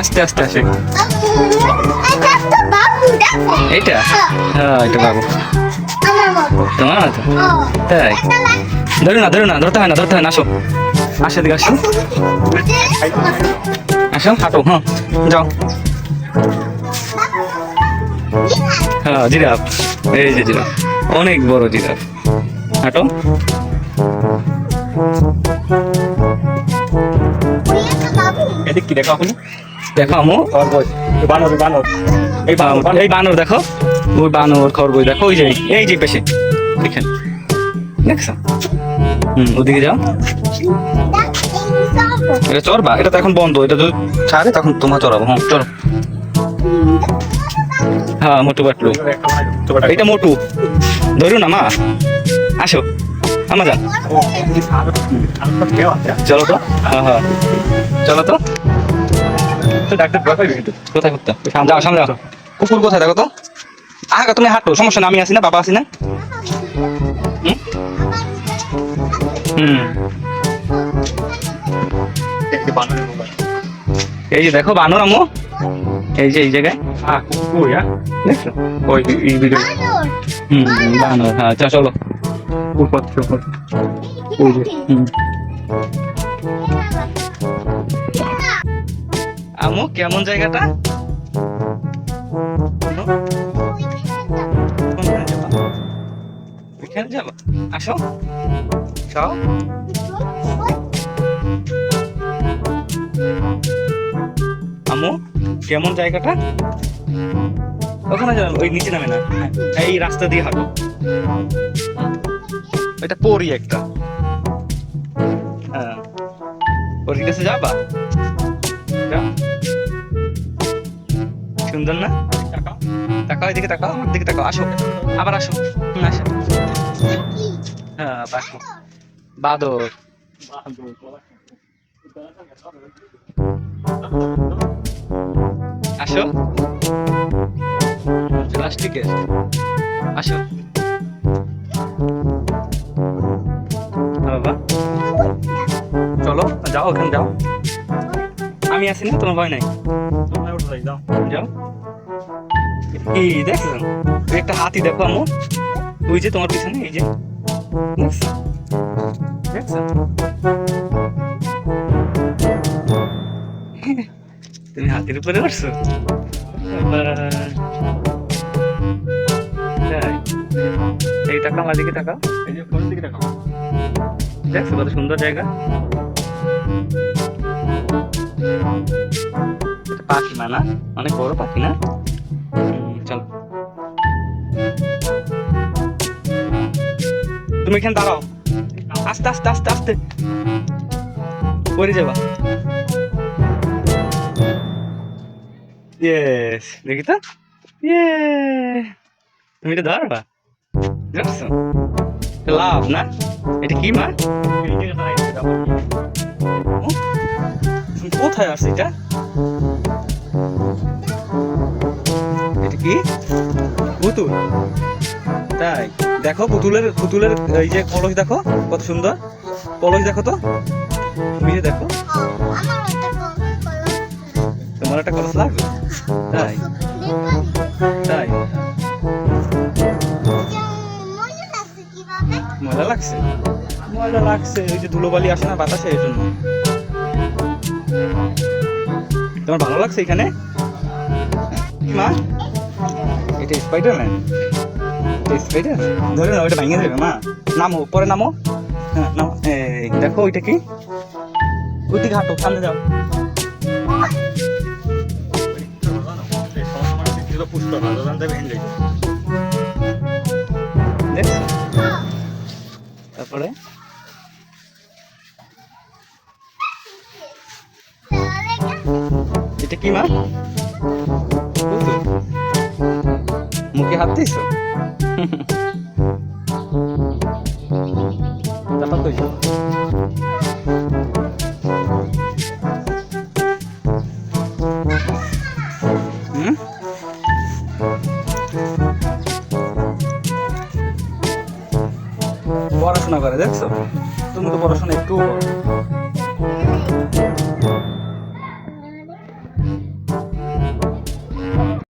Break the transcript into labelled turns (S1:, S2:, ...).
S1: আস্তে আস্তে আসে
S2: এটা
S1: হ্যাঁ এটা বাবু। তোমার মতো? তাই। ধরো না ধরো না, ধরতে হয় না, ধরতে হয় না, আসো। আসো দিকে আসো। আসো, হাঁটো হ্যাঁ যাও। হ্যাঁ জিরাফ। এই যে জিরাফ। অনেক বড় জিরাফ। হাঁটো।
S3: এদিক কি দেখো আপনি
S1: দেখো আমু
S3: খরগোশ। বানর বানর। এই বানর বানর।
S1: এই বানর দেখো। ওই বানর খরগোশ দেখো। ওই যে এই যে পেশে। দেখেন। দেখছ? হুম ওদিকে যাও। এটা চড়বা? এটা তো এখন বন্ধ। এটা যদি ছাড়ে তখন তোমার চড়াবো। হ্যাঁ চলো হ্যাঁ মোটু বাটলু এটা মোটু। ধরু না মা। আসো। আমা যান চলো তো। হ্যাঁ হ্যাঁ। চলো তো। কোথায় করতে? যাও সামনে যাও। কুকুর কোথায়? দেখো তো। আহা তুমি হাঁটো। সমস্যা না আমি আছি না বাবা আছি না। হুম? হুম। এই যে দেখো বানর আমো। এই যে এই জায়গায়। দেখছ? ওই এই ভিডিও হুম বানর হ্যাঁ চলো, চলো হুম আমো, কেমন জায়গাটা? কোনখানে যাবা? আসো। যাও। আমু, কেমন জায়গাটা? ওখানে যাবে ওই নিচে নামে না। এই রাস্তা দিয়ে হাঁটো। এটা পরি একটা। হ্যাঁ। পরির কাছে যাবা? সুন্দর না? তাকাও। এদিকে তাকাও, আমার দিকে তাকাও। আসো। আবার আসো। আসো। হ্যাঁ বাকি বাদর। আসো। প্লাস্টিকের আসো। যাও, ওখানে যাও। আমি আছি না, তোমার ভয় নাই? যাও। ওই একটা হাতি দেখো আমু। ওই যে তোমার পিছনে, এই যে। তুমি হাতির উপরে উঠছো? এই টাকা দিকে টাকা দেখছ কত সুন্দর জায়গা? পাখি না? অনেক বড় পাখি না? চলো। তুমি এখানে দাঁড়াও। আস্তে আস্তে আস্তে আস্তে। পরে যাবা। ইয়েস দেখি তো। ইয়ে তুমি এটা ধরবা? এটা লাভ না? এটা কি মা? কোথায় আছে এটা? এটা কি? পুতুল। তাই। দেখো, পুতুলের পুতুলের, এই যে কলস দেখো, কত সুন্দর। কলস দেখো তো। যে দেখো। তোমার একটা কলস লাগবে? তাই। তাই। মজা লাগছে? মজা লাগছে ওই যে ধুলোবালি আসে না বাতাসে, এই জন্য। তোমার ভালো লাগছে এখানে? মা? এটা স্পাইডারম্যান স্পাইডার ধরে না ওইটা ভেঙে দেবে, মা। নামো, পরে নামো। হ্যাঁ নামো। এই, দেখো, ওইটা কি? ওই দিকে হাঁটো সামনে যাও। দেখছ? তারপরে? এটা কি মা। মুখে হাত? হুম? পড়াশোনা করে দেখছ তুমি তো পড়াশোনা